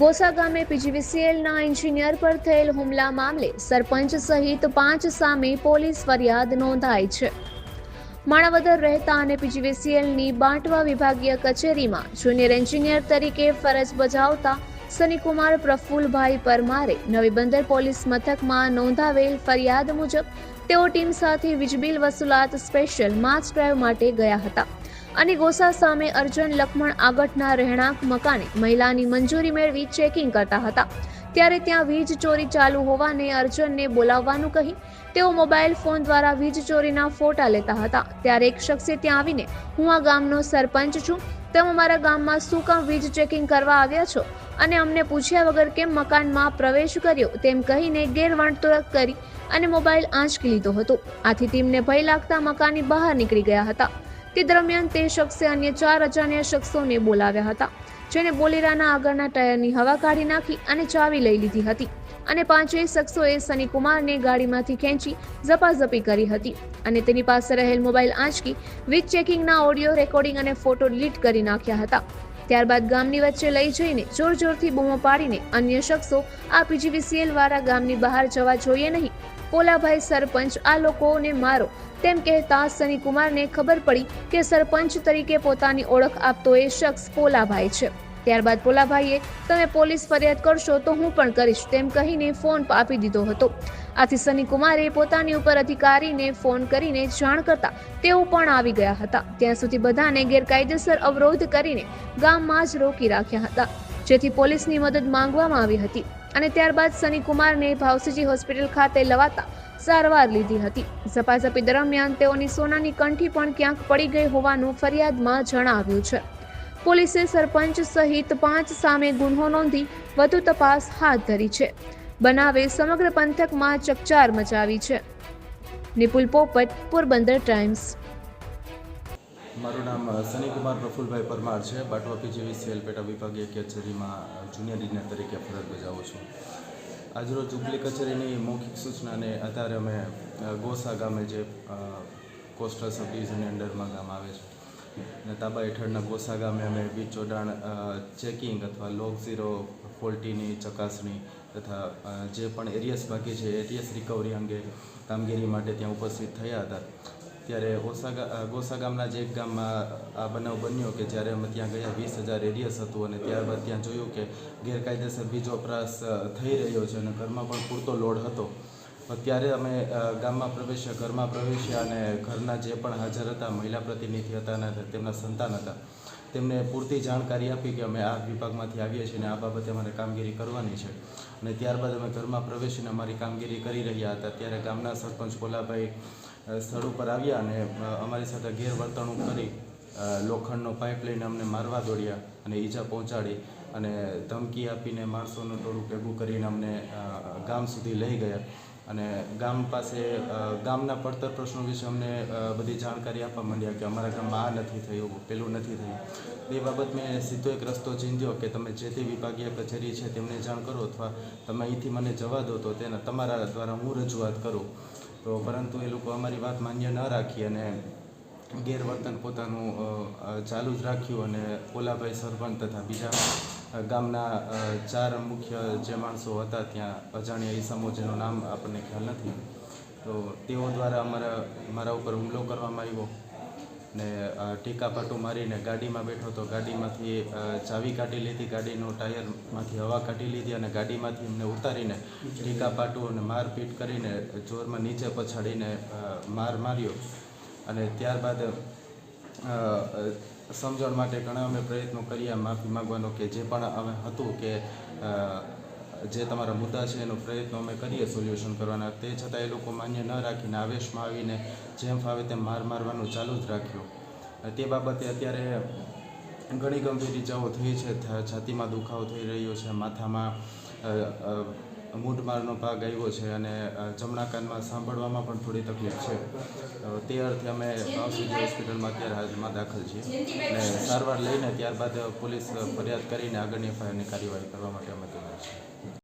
ગોસા ગામે પીજીવીસીએલના એન્જિનિયર પર થયેલ હુમલા મામલે સરપંચ સહિત પાંચ સામે પોલીસ ફરિયાદ નોંધાઈ છે. માણાવદર રહેતા અને પીજીવીસીએલની બાંટવા વિભાગીય કચેરીમાં જુનિયર એન્જિનિયર તરીકે ફરજ બજાવતા સનીકુમાર પ્રફુલભાઈ પરમારે નવી બંદર પોલીસ મથકમાં નોંધાવેલ ફરિયાદ મુજબ તેઓ ટીમ સાથે વીજબિલ વસૂલાત સ્પેશિયલ માસ ડ્રાઈવ માટે ગયા હતા. અને ગોસા સામે અર્જુન લખમણ આગટના રહેણાંક મકાને મહિલાની મંજૂરી મેળવી ચેકિંગ કરતા હતા. ત્યારે ત્યાં વીજ ચોરી ચાલુ હોવાને અર્જનને બોલાવવાનું કહી તેઓ મોબાઈલ ફોન દ્વારા વીજ ચોરીના ફોટા લેતા હતા. ત્યારે એક શખ્સે ત્યાં આવીને, હું આ ગામનો સરપંચ છું. તમે અમારા ગામમાં શું કામ વીજ ચેકિંગ કરવા આવ્યા છો? અને અમને પૂછ્યા વગર કેમ મકાનમાં પ્રવેશ કર્યો? તેમ કહીને ગેરવર્તણૂક કરી અને મોબાઈલ આંચકી લીધો હતો. આથી ટીમને ભય લાગતા મકાનની બહાર નીકળી ગયા હતા. તે દરમિયાન તે શખ્સે અન્ય ચાર અજાણ્યા શખ્સોને બોલાવ્યા હતા, જેને બોલેરાના આગળના ટાયરની હવા કાઢી નાખી અને ચાવી લઈ લીધી હતી અને પાંચેય શખ્સોએ સનીકુમારને ગાડીમાંથી ખેંચી ઝપાઝપી કરી હતી અને તેની પાસે રહેલ મોબાઈલ આંચકી વિથ ચેકિંગના ઓડિયો રેકોર્ડિંગ અને ફોટો ડિલીટ કરી નાખ્યા હતા. ત્યારબાદ ગામની વચ્ચે લઈ જઈને જોર જોરથી બૂમો પાડીને અન્ય શખ્સો આ પીજીવીસીએલ વાળા ગામની બહાર જવા જોઈએ નહીં. પોલાભાઈ સરપંચ, આ લોકોને મારો તેમ કહેતા સનીકુમારને ખબર પડી કે સરપંચ તરીકે પોતાની ઓળખ આપતો એ શખ્સ પોલાભાઈ છે. ત્યારબાદ પોલાભાઈએ, તમે પોલીસ ફરિયાદ કરશો તો હું પણ કરીશ, તેમ કહીને ફોન આપી દીધો હતો. આથી સનીકુમારે પોતાની ઉપર અધિકારીને ફોન કરીને જાણ કરતા તેઓ પણ આવી ગયા હતા. ત્યાં સુધી બધાને ગેરકાયદેસર અવરોધ કરીને ગામમાં જ રોકી રાખ્યા હતા, જેથી પોલીસની મદદ માંગવામાં આવી હતી. અને ત્યારબાદ સનીકુમારને ભાવસીજી હોસ્પિટલ ખાતે લવાતા સારવાર લીધી હતી. ઝપાઝપી દરમિયાન તેઓની સોનાની કંઠી પણ ક્યાંક પડી ગઈ હોવાનું ફરિયાદમાં જણાવ્યું છે. પોલીસે સરપંચ સહિત પાંચ સામે ગુન્હો નોંધી વધુ તપાસ હાથ ધરી છે. બનાવે સમગ્ર પંથકમાં ચકચાર મચાવી છે. નિપુલ પોપટ, પોરબંદર ટાઈમ્સ. મારું નામ સનીકુમાર પ્રફુલભાઈ પરમાર છે. બાટવા પીજીવીસીએલ પેટા વિભાગીય કચેરીમાં જુનિયર ઇજનેર તરીકે ફરજ બજાવું છું. આજરોજ ઉપલી કચેરીની મૌખિક સૂચનાને આધારે અમે ગોસા ગામે જે કોસ્ટલ સબ અંડરમાં ગામ આવે છે. અને તાબા હેઠળના ગોસા ગામે અમે વીજ જોડાણ ચેકિંગ અથવા લોક ઝીરો ફોલ્ટીની, ચકાસણી તથા જે પણ એરિયસ બાકી છે, એરિયસ રિકવરી અંગે કામગીરી માટે ત્યાં ઉપસ્થિત થયા હતા. ત્યારે ઓસા ગોસા ગામના જે એક ગામમાં આ બનાવ બન્યો કે જ્યારે અમે ત્યાં ગયા, વીસ હજાર રેડિયસ હતું અને ત્યારબાદ ત્યાં જોયું કે ગેરકાયદેસર બીજો વપરાશ થઈ રહ્યો છે અને ઘરમાં પણ પૂરતો લોડ હતો. ત્યારે અમે ગામમાં પ્રવેશ્યા, ઘરમાં પ્રવેશ્યા અને ઘરના જે પણ હાજર હતા, મહિલા પ્રતિનિધિ હતા અને તેમના સંતાન હતા. તેમને પૂરતી જાણકારી આપી કે અમે આ વિભાગમાંથી આવીએ છીએ અને આ બાબતે અમારે કામગીરી કરવાની છે. અને ત્યારબાદ અમે ઘરમાં પ્રવેશીને અમારી કામગીરી કરી રહ્યા હતા. ત્યારે ગામના સરપંચ કોલાભાઈ સ્થળ ઉપર આવ્યા અને અમારી સાથે ગેરવર્તણૂક કરી લોખંડનો પાઇપ લઈને અમને મારવા દોડ્યા અને ઈજા પહોંચાડી અને ધમકી આપીને માણસોનું ટોળું ભેગું કરીને અમને ગામ સુધી લઈ ગયા. અને ગામ પાસે ગામના પડતર પ્રશ્નો વિશે અમને બધી જાણકારી આપવા માંડ્યા કે અમારા ગામમાં આ નથી થયું, પેલું નથી થયું. એ બાબત મેં સીધો એક રસ્તો ચીંધ્યો કે તમે જે તે વિભાગીય કચેરી છે તેમને જાણ કરો અથવા તમે અહીંથી મને જવા દો તો તેના, તમારા દ્વારા હું રજૂઆત કરું. તો પરંતુ એ લોકો અમારી વાત માન્ય ન રાખી અને ગેરવર્તન પોતાનું ચાલુ જ રાખ્યું અને પોલાભાઈ સરપંચ તથા બીજા ગામના ચાર મુખ્ય જે માણસો હતા ત્યાં અજાણ્યા ઈસમો જેનું નામ આપણને ખ્યાલ નથી. તો તેઓ દ્વારા અમારા મારા ઉપર હુમલો કરવામાં આવ્યો ને અ, પાટું મારીને ગાડીમાં બેઠો તો ગાડીમાંથી ચાવી કાઢી લીધી ગાડીનું ટાયરમાંથી હવા કાઢી લીધી અને ગાડીમાંથી એમને ઉતારીને ટીકા પાટું અને મારપીટ કરીને જોરમાં નીચે પછાડીને માર માર્યો. અને ત્યારબાદ સમજણ માટે ઘણા અમે પ્રયત્નો કર્યા. માફી માગવાનો કે જે પણ અમે હતું કે જે તમારા મુદ્દા છે એનો પ્રયત્નો અમે કરીએ સોલ્યુશન કરવાના. તે છતાં એ લોકો માન્ય ન રાખીને આવેશમાં આવીને જેમ ફાવે તેમ માર મારવાનું ચાલુ જ રાખ્યું. તે બાબતે અત્યારે ઘણી ગંભીર ઇજાઓ થઈ છે. છાતીમાં દુખાવો થઈ રહ્યો છે, માથામાં મૂઢમારનો ભાગ આવ્યો છે અને જમણા કાનમાં સાંભળવામાં પણ થોડી તકલીફ છે. તે અર્થે અમે ભાવસીજી હોસ્પિટલમાં અત્યારે હાલમાં દાખલ છીએ. અને સારવાર લઈને ત્યારબાદ પોલીસ ફરિયાદ કરીને આગળની એફઆઈઆરની કાર્યવાહી કરવા માટે અમે તૈયાર છીએ.